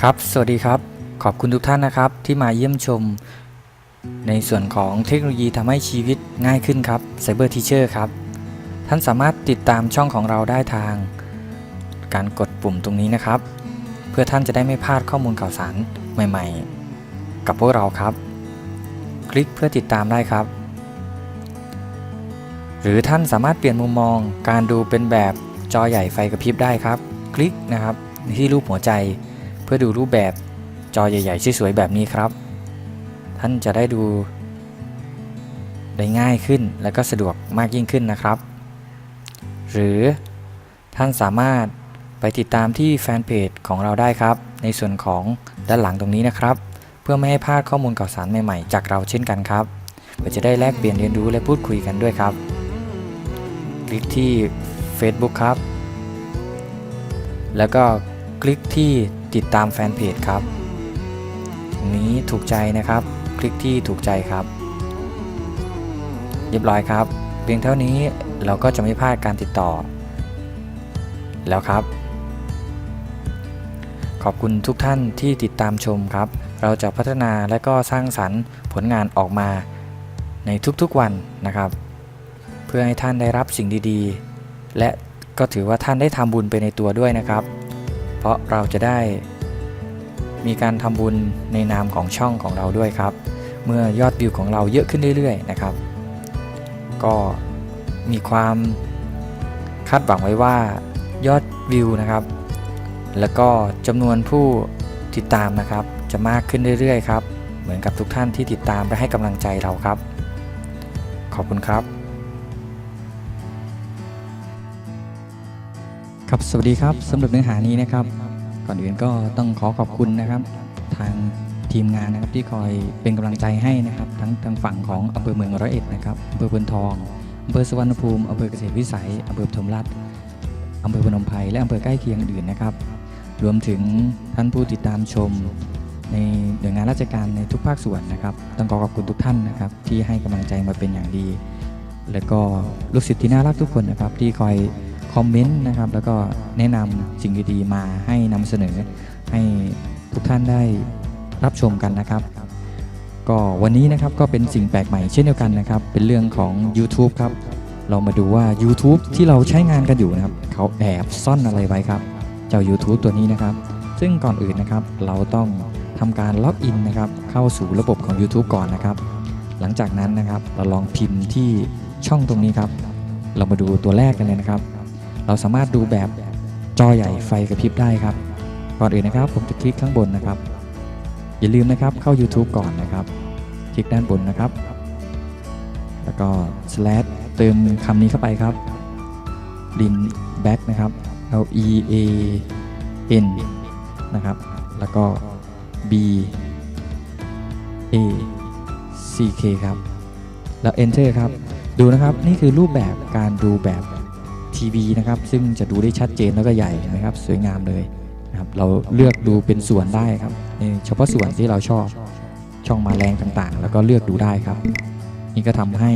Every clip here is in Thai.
ครับ สวัสดีครับ ขอบคุณทุกท่านนะครับที่มาเยี่ยมชม ในส่วนของเทคโนโลยีทำให้ชีวิตง่ายขึ้นครับ Cyber Teacher ครับ ท่านสามารถติดตามช่องของเราได้ทาง การกดปุ่มตรงนี้นะครับ เพื่อท่านจะได้ไม่พลาดข้อมูลข่าวสารใหม่ ๆ กับพวกเราครับ คลิกเพื่อติดตามได้ครับ หรือท่านสามารถเปลี่ยนมุมมอง การดูเป็นแบบจอใหญ่ไฟกระพริบได้ครับ คลิกนะครับที่รูปหัวใจ เพื่อดูรูปแบบจอใหญ่ๆสวยๆแบบนี้ครับ ท่านจะได้ดูได้ง่ายขึ้นและก็สะดวกมากยิ่งขึ้นนะครับ หรือท่านสามารถไปติดตามที่แฟนเพจของเราได้ครับ ในส่วนของด้านหลังตรงนี้นะครับ เพื่อไม่ให้พลาดข้อมูลข่าวสารใหม่ๆ จากเราเช่นกันครับเพื่อจะได้แลกเปลี่ยนเรียนรู้และพูดคุยกันด้วยครับ คลิกที่ Facebook ครับ แล้วก็คลิกที่ ติดตามแฟนเพจครับ นี้ถูกใจนะครับ คลิกที่ถูกใจครับ เรียบร้อยครับ เพียงเท่านี้เราก็จะไม่พลาดการติดต่อ แล้วครับ ขอบคุณทุกท่านที่ติดตามชมครับ เราจะพัฒนาและก็สร้างสรรค์ผลงานออกมาในทุกๆวันนะครับ เพื่อให้ท่านได้รับสิ่งดีๆ และก็ถือว่าท่านได้ทำบุญไปในตัวด้วยนะครับ เพราะเราจะได้ มีการทำบุญในนามของช่องของเราด้วยครับ เมื่อยอดวิวของเราเยอะขึ้นเรื่อยๆนะครับ ก็มีความคาดหวังไว้ว่ายอดวิวนะครับ แล้วก็จำนวนผู้ติดตามนะครับ จะมากขึ้นเรื่อยๆครับ เหมือนกับทุกท่านที่ติดตามและให้กำลังใจเราครับ ขอบคุณครับ ครับสวัสดีครับสำหรับเนื้อหานี้นะครับ ก่อนอื่นก็ต้องขอขอบคุณนะครับ ทางทีมงานนะครับที่คอยเป็นกำลังใจให้นะครับ ทั้งทางฝั่งของอำเภอเมืองร้อยเอ็ดนะครับอำเภอพนทองอำเภอสุวรรณภูมิอำเภอเกษตรวิสัยอำเภอปฐมรัฐอำเภอพนมไพรและอำเภอใกล้เคียงอื่นนะครับ รวมถึงท่านผู้ติดตามชม ในหน่วยงานราชการในทุกภาคส่วนนะครับต้องขอขอบคุณทุกท่านนะครับ ที่ให้กำลังใจมาเป็นอย่างดี แล้วก็ลูกศิษย์ที่น่ารักทุกคนนะครับที่คอย คอมเมนต์นะครับ แล้วก็แนะนำสิ่งดีๆมาให้นำเสนอให้ทุกท่านได้รับชมกันนะครับ ก็วันนี้นะครับก็เป็นสิ่งแปลกใหม่เช่นเดียวกันนะครับ เป็นเรื่องของ YouTube ครับ เรามาดูว่า YouTube ที่เราใช้งานกันอยู่นะครับ เขาแอบซ่อนอะไรไว้ครับ เจ้า YouTube ตัวนี้นะครับ ซึ่งก่อนอื่นนะครับ เราต้องทำการล็อกอินนะครับ เข้าสู่ระบบของ YouTube ก่อนนะครับ หลังจากนั้นนะครับเราลองพิมพ์ที่ช่องตรงนี้ครับ เรามาดูตัวแรกกันเลยนะครับ เราสามารถดูแบบจอใหญ่ไฟกระพริบได้ครับ ก่อนอื่นนะครับ ผมจะคลิกข้างบนนะครับ อย่าลืมนะครับเข้า YouTube ก่อนนะครับ คลิกด้านบนนะครับ แล้วก็ slash เติมคำนี้เข้าไปครับ lin back นะครับ L E A N นะครับ แล้วก็ B A C K ครับ แล้ว enter ครับ ดูนะครับ นี่คือรูปแบบการดูแบบ ทีวีนะครับ ซึ่งจะดูได้ชัดเจนแล้วก็ใหญ่นะครับ สวยงามเลยนะครับ เราเลือกดูเป็นส่วนได้ครับในเฉพาะส่วนที่เราชอบช่องมาแรงต่างๆ แล้วก็เลือกดูได้ครับ นี่ก็ทำให้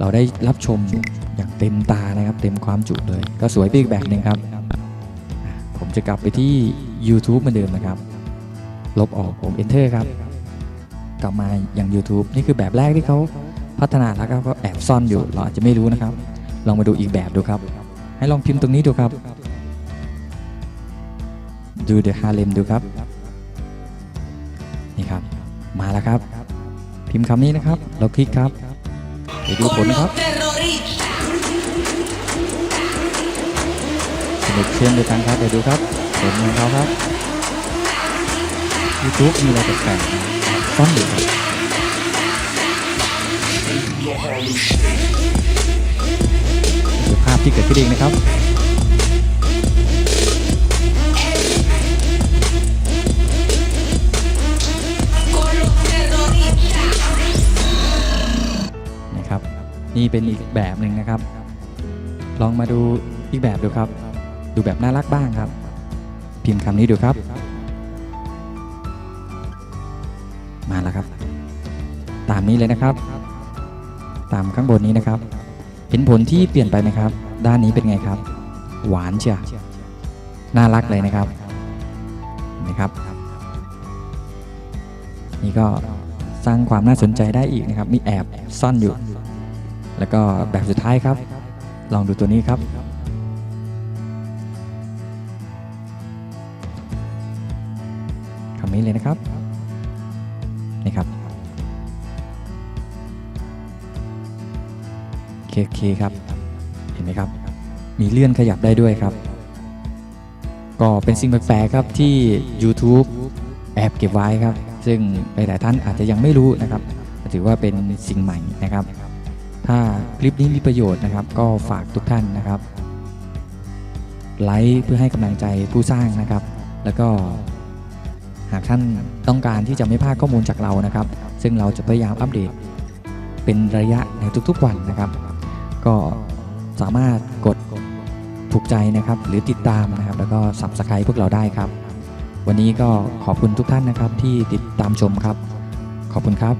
เราได้รับชมอย่างเต็มตานะครับ เต็มความจุเลย ก็สวยไปอีกแบบหนึ่งครับ ผมจะกลับไปที่ YouTube เหมือนเดิมนะครับ ลบออกผม Enter ครับ กลับมาอย่าง YouTube นี่คือแบบแรกที่เขาพัฒนาแล้วก็ก็แอบซ่อนอยู่ เราอาจจะไม่รู้นะครับ ลองมาดูอีกแบบดูครับ ให้ลองพิมพ์ตรงนี้ดูครับ ดู The Harlem ดูครับ นี่ครับ มาแล้วครับ พิมพ์คำนี้นะครับ เราคลิกครับไปดูผลครับสนุกเช่นเดียวกันครับเดี๋ยวดูครับผลของเขาครับ YouTube มีอะไรแปลกๆนะซ่อนอยู่ครับดูภาพ ที่เกิดขึ้นเองนะครับนะครับ นี่เป็นอีกแบบหนึ่งนะครับ ลองมาดูอีกแบบดูครับ ดูแบบน่ารักบ้างครับ พิมพ์คำนี้ดูครับ มาแล้วครับ ตามนี้เลยนะครับ ตามข้างบนนี้นะครับ เห็นผลที่เปลี่ยนไปไหมครับ ด้านนี้เป็นไงครับ หวานเชียวน่ารักเลยนะครับนะครับนี่ก็สร้างความน่าสนใจได้อีกนะครับ มีแอบซ่อนอยู่ แล้วก็แบบสุดท้ายครับ ลองดูตัวนี้ครับ คำนี้เลยนะครับนี่ครับ เคเคครับ เห็นไหมครับ มีเลื่อนขยับได้ด้วยครับ ก็เป็นสิ่งแปลกๆครับที่ YouTube แอบเก็บไว้ครับ ซึ่งหลายๆท่านอาจจะยังไม่รู้นะครับถือว่าเป็นสิ่งใหม่นะครับ ถ้าคลิปนี้มีประโยชน์นะครับ ก็ฝากทุกท่านนะครับไลค์เพื่อให้กำลังใจผู้สร้างนะครับ แล้วก็หากท่านต้องการที่จะไม่พลาดข้อมูลจากเรานะครับ ซึ่งเราจะพยายามอัปเดตเป็นระยะในทุกๆวันนะครับ ก็สามารถกดถูกใจนะครับ หรือติดตามนะครับ แล้วก็สับสไครต์พวกเราได้ครับ วันนี้ก็ขอบคุณทุกท่านนะครับที่ติดตามชมครับ ขอบคุณครับ